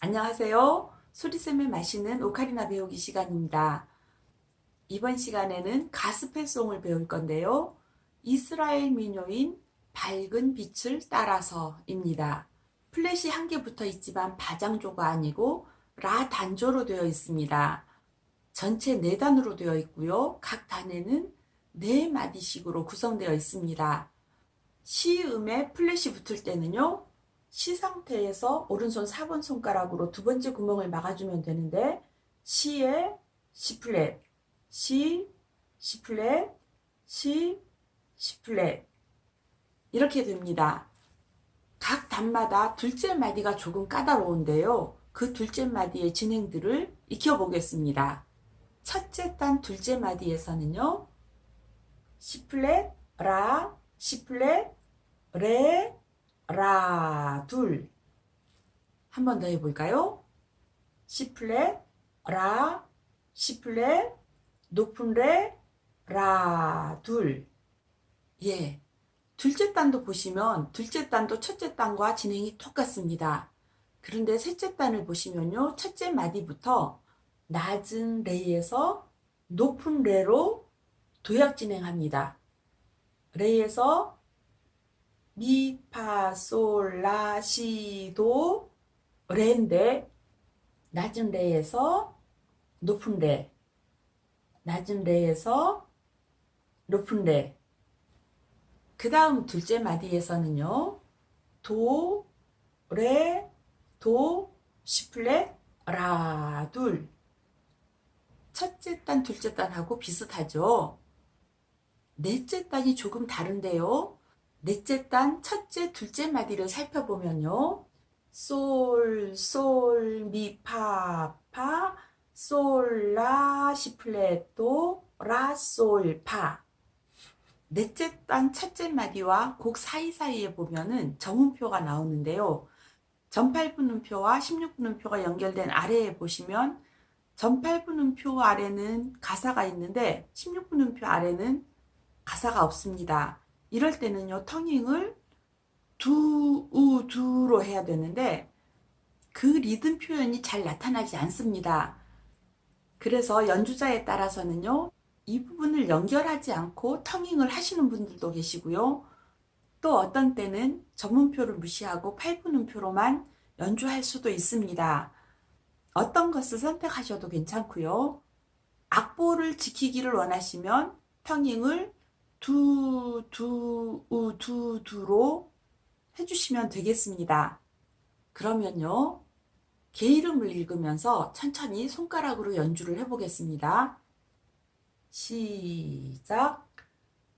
안녕하세요. 소리샘을 마시는 오카리나 배우기 시간입니다. 이번 시간에는 가스펠송을 배울 건데요. 이스라엘 민요인 밝은 빛을 따라서입니다. 플랫이 한 개 붙어 있지만 바장조가 아니고 라 단조로 되어 있습니다. 전체 네 단으로 되어 있고요. 각 단에는 네 마디씩으로 구성되어 있습니다. 시음에 플랫이 붙을 때는요. 시 상태에서 오른손 4번 손가락으로 두 번째 구멍을 막아주면 되는데 시에 시 플랫, 시, 시 플랫, 시, 시 플랫 이렇게 됩니다. 각 단마다 둘째 마디가 조금 까다로운데요. 그 둘째 마디의 진행들을 익혀보겠습니다. 첫째 단 둘째 마디에서는요. 시 플랫, 라, 시 플랫, 레, 라, 둘. 한 번 더 해볼까요? 시 플랫, 라, 시 플랫, 높은 레, 라, 둘. 예. 둘째 단도 보시면 둘째 단도 첫째 단과 진행이 똑같습니다. 그런데 셋째 단을 보시면요. 첫째 마디부터 낮은 레에서 높은 레로 도약 진행합니다. 레에서 미, 파, 솔, 라, 시, 도, 레인데 낮은 레에서 높은 레, 낮은 레에서 높은 레. 그 다음 둘째 마디에서는요, 도, 레, 도, 시플렛, 라, 둘. 첫째 단, 둘째 단하고 비슷하죠? 넷째 단이 조금 다른데요. 넷째 단, 첫째, 둘째 마디를 살펴보면요. 솔, 솔, 미, 파, 파, 솔, 라, 시 플랫, 도, 라, 솔, 파. 넷째 단, 첫째 마디와 곡 사이사이에 보면은 정음표가 나오는데요. 전팔분음표와 16분음표가 연결된 아래에 보시면 전팔분음표 아래는 가사가 있는데 16분음표 아래는 가사가 없습니다. 이럴 때는요, 터닝을 두, 우, 두로 해야 되는데, 그 리듬 표현이 잘 나타나지 않습니다. 그래서 연주자에 따라서는요, 이 부분을 연결하지 않고 터닝을 하시는 분들도 계시고요. 또 어떤 때는 전문표를 무시하고 8분음표로만 연주할 수도 있습니다. 어떤 것을 선택하셔도 괜찮고요. 악보를 지키기를 원하시면 터닝을 두, 두, 우, 두, 두로 해주시면 되겠습니다. 그러면요, 개 이름을 읽으면서 천천히 손가락으로 연주를 해보겠습니다. 시작.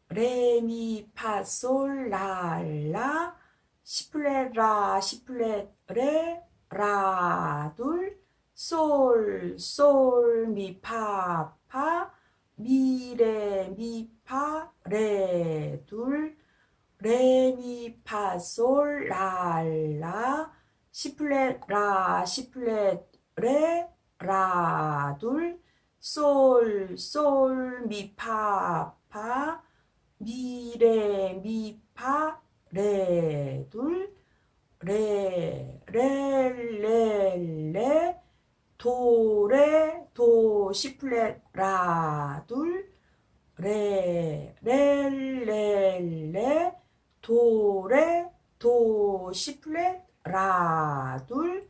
레, 미, 파, 솔, 라, 라, 시플렛, 라, 시플렛, 레, 라, 둘, 솔, 솔, 미, 파, 파, 미, 레, 미, 파, 레, 둘, 레, 미, 파, 솔, 라, 라, 시플렛, 라, 시플렛, 레, 라, 둘, 솔, 솔, 미, 파, 파, 미, 레, 미, 파, 레, 둘, 레, 레, 레, 레, 도, 레, 도, 시 플랫, 라, 둘, 레, 레, 레, 레, 도, 레, 도, 시 플랫, 라, 둘,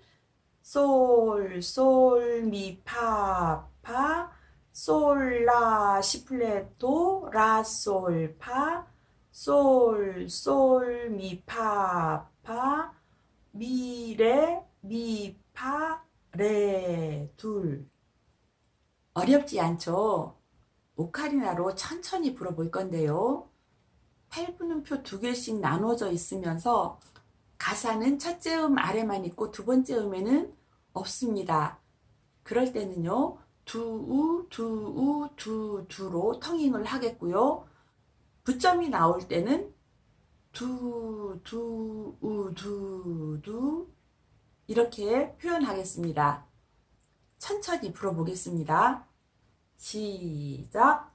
솔, 솔, 미, 파, 파, 솔, 라, 시 플랫, 도, 라, 솔, 파, 솔, 솔, 미, 파, 파, 미, 레, 미, 파, 레, 둘. 어렵지 않죠? 오카리나로 천천히 불어볼 건데요. 8분음표 두 개씩 나눠져 있으면서 가사는 첫째 음 아래만 있고 두 번째 음에는 없습니다. 그럴 때는요, 두, 우, 두, 우, 두, 두로 터닝을 하겠고요. 부점이 나올 때는 두, 두, 우, 두, 두 이렇게 표현하겠습니다. 천천히 불어보겠습니다. 시작.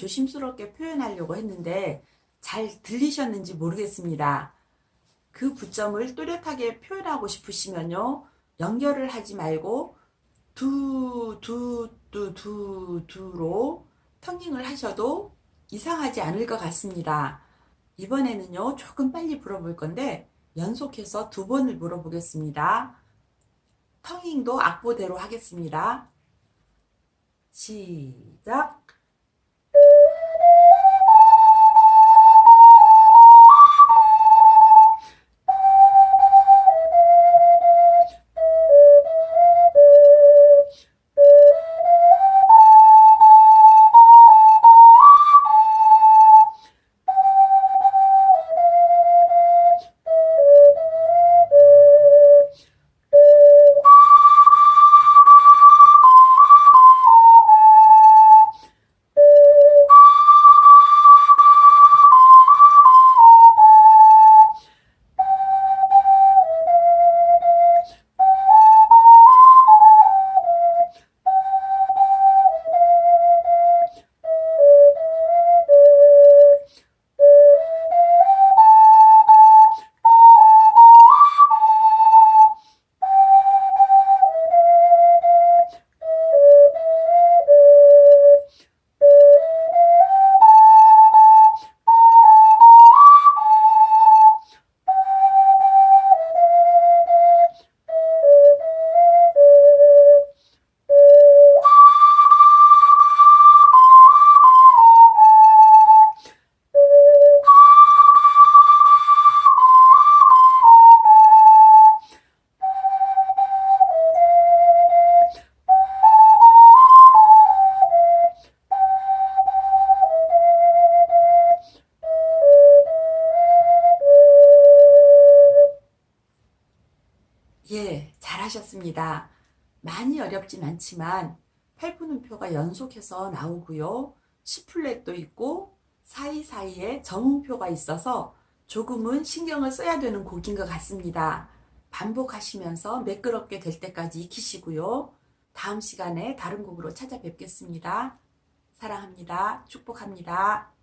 조심스럽게 표현하려고 했는데 잘 들리셨는지 모르겠습니다. 그 부점을 또렷하게 표현하고 싶으시면요. 연결을 하지 말고 두, 두, 두, 두, 두로 턴닝을 하셔도 이상하지 않을 것 같습니다. 이번에는요, 조금 빨리 불어볼 건데, 연속해서 두 번을 물어보겠습니다. 턴닝도 악보대로 하겠습니다. 시작. 하셨습니다. 많이 어렵진 않지만 8분음표가 연속해서 나오고요. 10플랫도 있고 사이사이에 정음표가 있어서 조금은 신경을 써야 되는 곡인 것 같습니다. 반복하시면서 매끄럽게 될 때까지 익히시고요. 다음 시간에 다른 곡으로 찾아뵙겠습니다. 사랑합니다. 축복합니다.